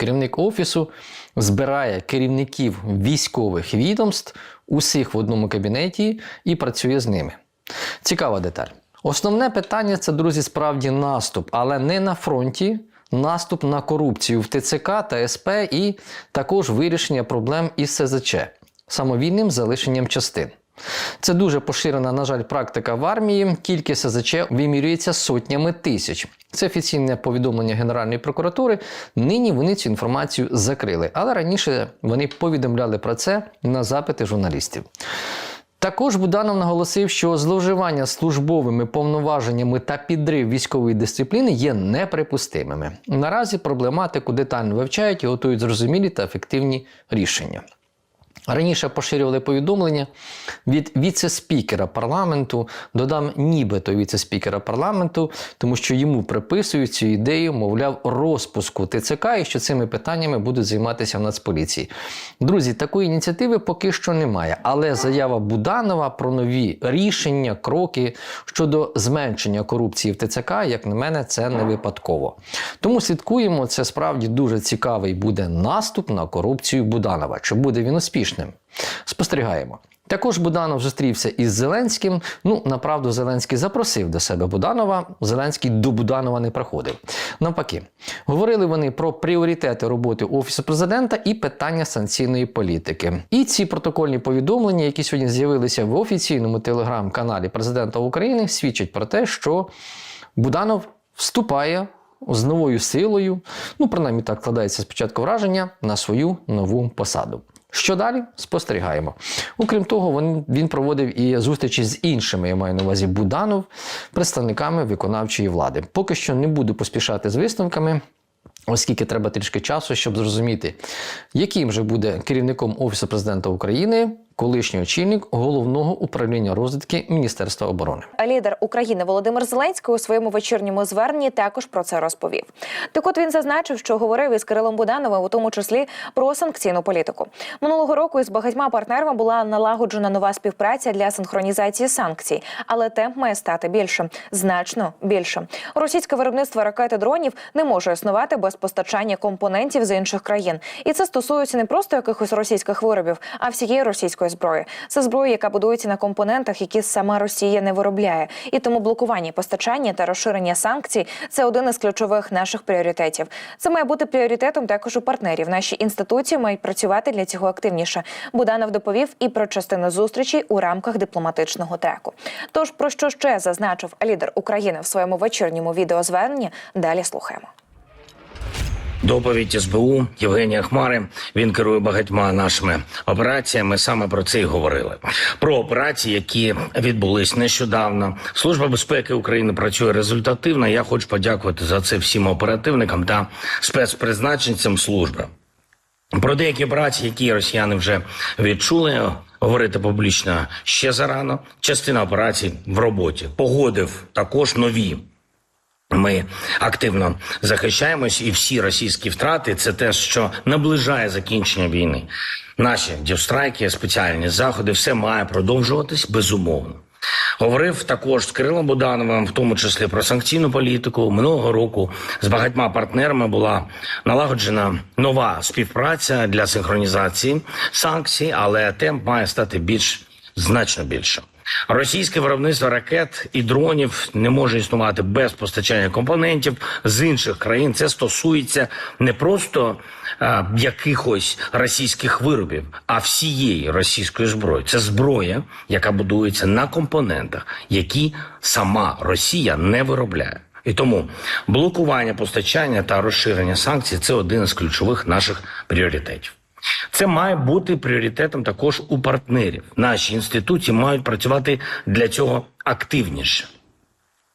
керівник офісу збирає керівників військових відомств усіх в одному кабінеті і працює з ними. Цікава деталь. Основне питання це, друзі, справді наступ, але не на фронті. Наступ на корупцію в ТЦК та СП і також вирішення проблем із СЗЧ самовільним залишенням частин. Це дуже поширена, на жаль, практика в армії. Кількість СЗЧ вимірюється сотнями тисяч. Це офіційне повідомлення Генеральної прокуратури. Нині вони цю інформацію закрили, але раніше вони повідомляли про це на запити журналістів. Також Буданов наголосив, що зловживання службовими повноваженнями та підрив військової дисципліни є неприпустимими. Наразі проблематику детально вивчають і готують зрозумілі та ефективні рішення. Раніше поширювали повідомлення від віце-спікера парламенту, додам нібито віце-спікера парламенту, тому що йому приписують цю ідею, мовляв, розпуску ТЦК і що цими питаннями будуть займатися в Нацполіції. Друзі, такої ініціативи поки що немає, але заява Буданова про нові рішення, кроки щодо зменшення корупції в ТЦК, як на мене, це не випадково. Тому слідкуємо, це справді дуже цікавий буде наступ на корупцію Буданова. Чи буде він успішним? Спостерігаємо. Також Буданов зустрівся із Зеленським. Ну, направду, Зеленський запросив до себе Буданова. Зеленський до Буданова не проходив. Навпаки, говорили вони про пріоритети роботи Офісу президента і питання санкційної політики. І ці протокольні повідомлення, які сьогодні з'явилися в офіційному телеграм-каналі президента України, свідчать про те, що Буданов вступає з новою силою, ну принаймні так складається спочатку враження на свою нову посаду. Що далі? Спостерігаємо. Окрім того, він, він проводив і зустрічі з іншими, я маю на увазі Буданов, представниками виконавчої влади. Поки що не буду поспішати з висновками. Оскільки треба трішки часу, щоб зрозуміти, яким же буде керівником Офісу президента України колишній очільник головного управління розвідки Міністерства оборони. Лідер України Володимир Зеленський у своєму вечірньому зверненні також про це розповів. Так от він зазначив, що говорив із Кирилом Будановим, у тому числі про санкційну політику. Минулого року із багатьма партнерами була налагоджена нова співпраця для синхронізації санкцій, але темп має стати більшим, значно більшим. Російське виробництво ракет і дронів не може існувати без постачання компонентів з інших країн, і це стосується не просто якихось російських виробів, а всієї російської зброї. Це зброя, яка будується на компонентах, які сама Росія не виробляє. І тому блокування постачання та розширення санкцій це один із ключових наших пріоритетів. Це має бути пріоритетом також у партнерів. Наші інституції мають працювати для цього активніше. Буданов доповів і про частину зустрічей у рамках дипломатичного треку. Тож про що ще зазначив лідер України в своєму вечірньому відеозверненні? Далі слухаємо. Доповідь СБУ Євгенія Хмари. Він керує багатьма нашими операціями. Саме про це й говорили. Про операції, які відбулись нещодавно. Служба безпеки України працює результативно. Я хочу подякувати за це всім оперативникам та спецпризначенцям служби. Про деякі операції, які росіяни вже відчули, говорити публічно ще зарано. Частина операцій в роботі погодив також нові. Ми активно захищаємось, і всі російські втрати це те, що наближає закінчення війни. Наші дівстрайки, спеціальні заходи, все має продовжуватись безумовно. Говорив також з Кирилом Будановим, в тому числі про санкційну політику. Минулого року з багатьма партнерами була налагоджена нова співпраця для синхронізації санкцій, але темп має стати більш значно більшим. Російське виробництво ракет і дронів не може існувати без постачання компонентів з інших країн. Це стосується не просто а, якихось російських виробів, а всієї російської зброї. Це зброя, яка будується на компонентах, які сама Росія не виробляє. І тому блокування постачання та розширення санкцій це один із ключових наших пріоритетів. Це має бути пріоритетом також у партнерів. Наші інституції мають працювати для цього активніше.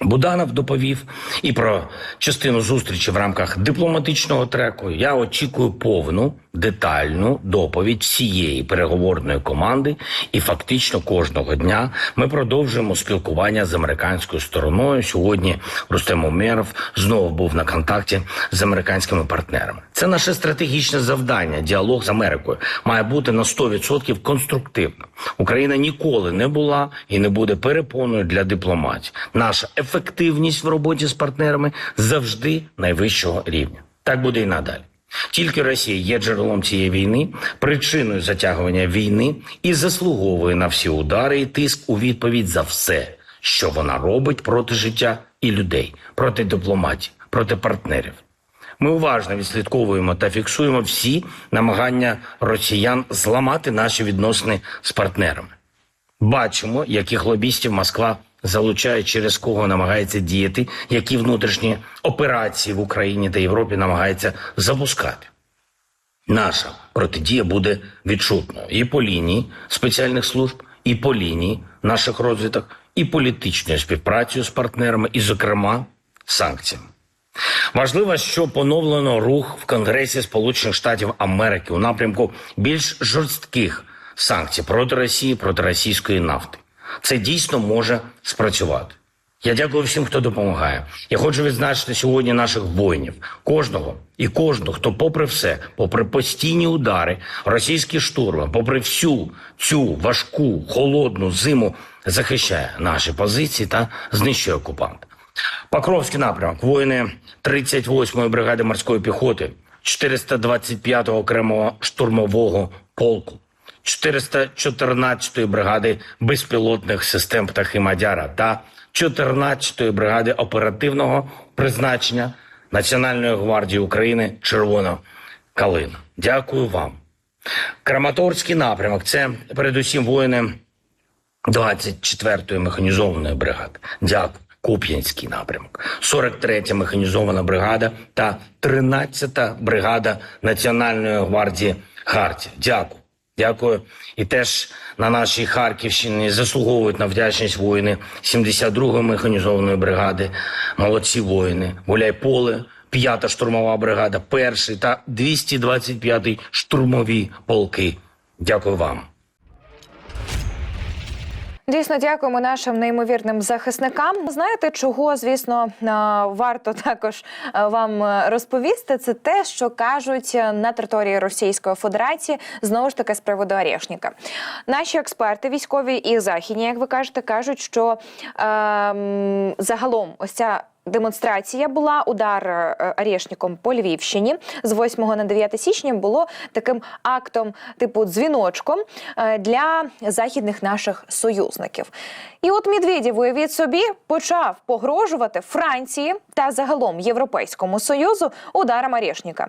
Буданов доповів і про частину зустрічі в рамках дипломатичного треку. Я очікую повну детальну доповідь всієї переговорної команди, і фактично кожного дня ми продовжуємо спілкування з американською стороною. Сьогодні Рустем Умєров знову був на контакті з американськими партнерами. Це наше стратегічне завдання. Діалог з Америкою має бути на 100% конструктивним. Україна ніколи не була і не буде перепоною для дипломатії. Наша ефективність в роботі з партнерами завжди найвищого рівня. Так буде і надалі. Тільки Росія є джерелом цієї війни, причиною затягування війни і заслуговує на всі удари і тиск у відповідь за все, що вона робить проти життя і людей, проти дипломатів, проти партнерів. Ми уважно відслідковуємо та фіксуємо всі намагання росіян зламати наші відносини з партнерами. Бачимо, яких лобістів Москва залучає, через кого намагається діяти, які внутрішні операції в Україні та Європі намагається запускати. Наша протидія буде відчутною і по лінії спеціальних служб, і по лінії наших розвиток, і політичною співпрацею з партнерами, і, зокрема, санкціями. Важливо, що поновлено рух в Конгресі Сполучених Штатів Америки у напрямку більш жорстких санкцій проти Росії, проти російської нафти. Це дійсно може спрацювати. Я дякую всім, хто допомагає. Я хочу відзначити сьогодні наших воїнів, кожного і кожного, хто, попри все, попри постійні удари, російські штурми, попри всю цю важку холодну зиму, захищає наші позиції та знищує окупанта. Покровський напрямок, воїни 38-ї бригади морської піхоти, 425-го окремого штурмового полку, 414-ї бригади безпілотних систем птахи Мадяра та 14-ї бригади оперативного призначення Національної гвардії України Червона Калина. Дякую вам. Краматорський напрямок це передусім воїни 24-ї механізованої бригади. Дякую. Куп'янський напрямок, 43-я механізована бригада та 13-та бригада Національної гвардії Хартія. Дякую. Дякую. І теж на нашій Харківщині заслуговують на вдячність воїни 72-ї механізованої бригади. Молодці воїни. Гуляйполе, 5-та штурмова бригада, 1-й та 225-й штурмові полки. Дякую вам. Дійсно, дякуємо нашим неймовірним захисникам. Знаєте, чого звісно е, варто також е, вам е, розповісти? Це те, що кажуть на території Російської Федерації знову ж таки з приводу Орешника. Наші експерти, військові і західні, як ви кажете, кажуть, що е загалом ось ця. Демонстрація була удар е, Орешником по Львівщині з 8 на 9 січня було таким актом, типу дзвіночком е, для західних наших союзників. І от Медведєв, уявіть собі, почав погрожувати Франції та загалом Європейському Союзу ударом Орешника.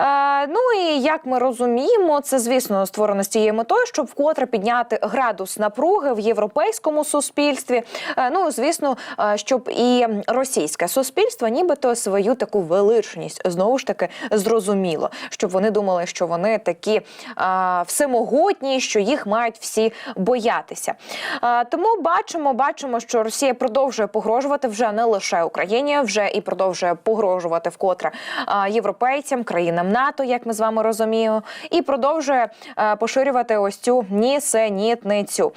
Е, ну і як ми розуміємо, це звісно створено з тією метою, щоб вкотре підняти градус напруги в європейському суспільстві. Е, ну звісно, е, щоб і російське суспільство, нібито свою таку величність знову ж таки зрозуміло, щоб вони думали, що вони такі е, всемогутні, що їх мають всі боятися. Е, тому бачимо, бачимо, що Росія продовжує погрожувати вже не лише Україні, вже і продовжує погрожувати вкотре е, європейцям, країнам НАТО, як ми з вами розуміємо, і продовжує е, поширювати ось цю нісенітницю.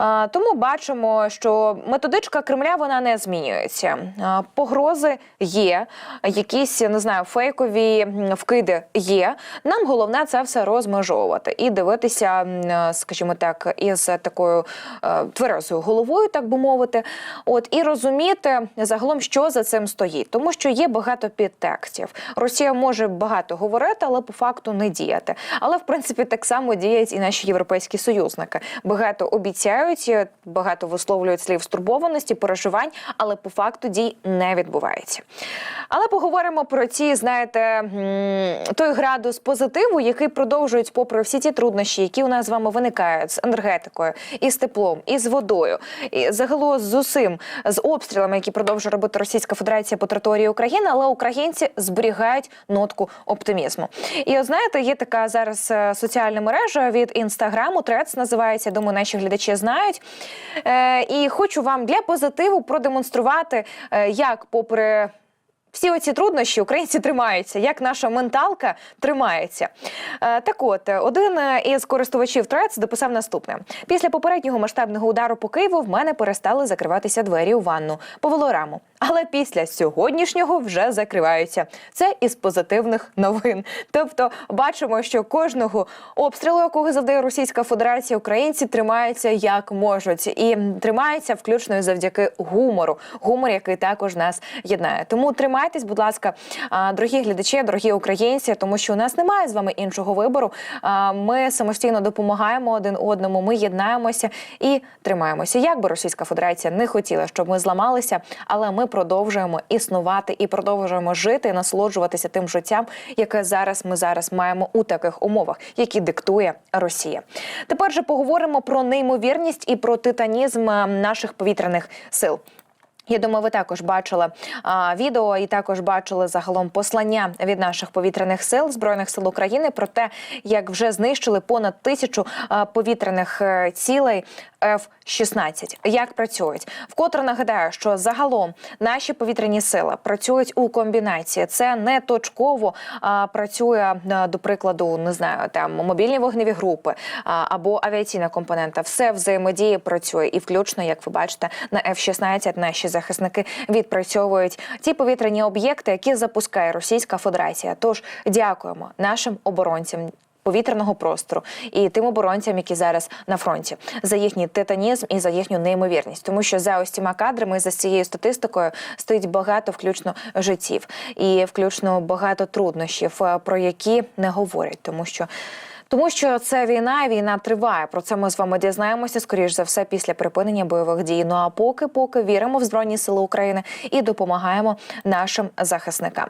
Е, Тому бачимо, що методичка Кремля вона не змінюється. Погрози є, якісь не знаю, фейкові вкиди є. Нам головне це все розмежовувати і дивитися, е, скажімо так, із такою е, тверезою головою, так би мовити, от і розуміти загалом, що за цим стоїть, тому що є багато підтекстів. Росія може багато говорити, але по факту не діяти. Але в принципі так само діють і наші європейські союзники. Багато обіцяють, багато висловлюють слів стурбованості, переживань, але по факту дій не відбувається. Але поговоримо про ці, знаєте, той градус позитиву, який продовжують, попри всі ті труднощі, які у нас з вами виникають з енергетикою, і з теплом, і з водою, і загалом з усім, з обстрілами, які продовжує робити Російська Федерація по території України, але українці зберігають нотку оптимізму. І от знаєте, є така зараз е, соціальна мережа від інстаграму, Трец називається. Думаю, наші глядачі знають. Е, і хочу вам для позитиву продемонструвати, е, як попри. Всі оці труднощі українці тримаються, як наша менталка тримається. Е, так от, один із користувачів Трец дописав наступне: після попереднього масштабного удару по Києву в мене перестали закриватися двері у ванну повело велораму. Але після сьогоднішнього вже закриваються. Це із позитивних новин. Тобто, бачимо, що кожного обстрілу, якого завдає Російська Федерація, українці тримаються як можуть, і тримаються включно завдяки гумору. Гумор, який також нас єднає. Тому. Долучайтесь, будь ласка, дорогі глядачі, дорогі українці, тому що у нас немає з вами іншого вибору. Ми самостійно допомагаємо один одному. Ми єднаємося і тримаємося. Як би Російська Федерація не хотіла, щоб ми зламалися, але ми продовжуємо існувати і продовжуємо жити і насолоджуватися тим життям, яке зараз ми зараз маємо у таких умовах, які диктує Росія. Тепер же поговоримо про неймовірність і про титанізм наших повітряних сил. Я думаю, ви також бачили а, відео і також бачили загалом послання від наших повітряних сил збройних сил України про те, як вже знищили понад тисячу а, повітряних е, цілей F-16. Як працюють? Вкотре нагадаю, що загалом наші повітряні сили працюють у комбінації. Це не точково а, працює до прикладу, не знаю, там мобільні вогневі групи а, або авіаційна компонента. Все взаємодії працює, і включно, як ви бачите, на F-16 наші захисники відпрацьовують ті повітряні об'єкти, які запускає Російська Федерація. Тож дякуємо нашим оборонцям. Повітряного простору і тим оборонцям, які зараз на фронті, за їхній титанізм і за їхню неймовірність, тому що за ось цими кадрами, за цією статистикою стоїть багато, включно життів, і включно багато труднощів, е, про які не говорять, тому що. Тому що це війна, і війна триває. Про це ми з вами дізнаємося скоріш за все після припинення бойових дій. Ну а поки, поки віримо в збройні сили України і допомагаємо нашим захисникам.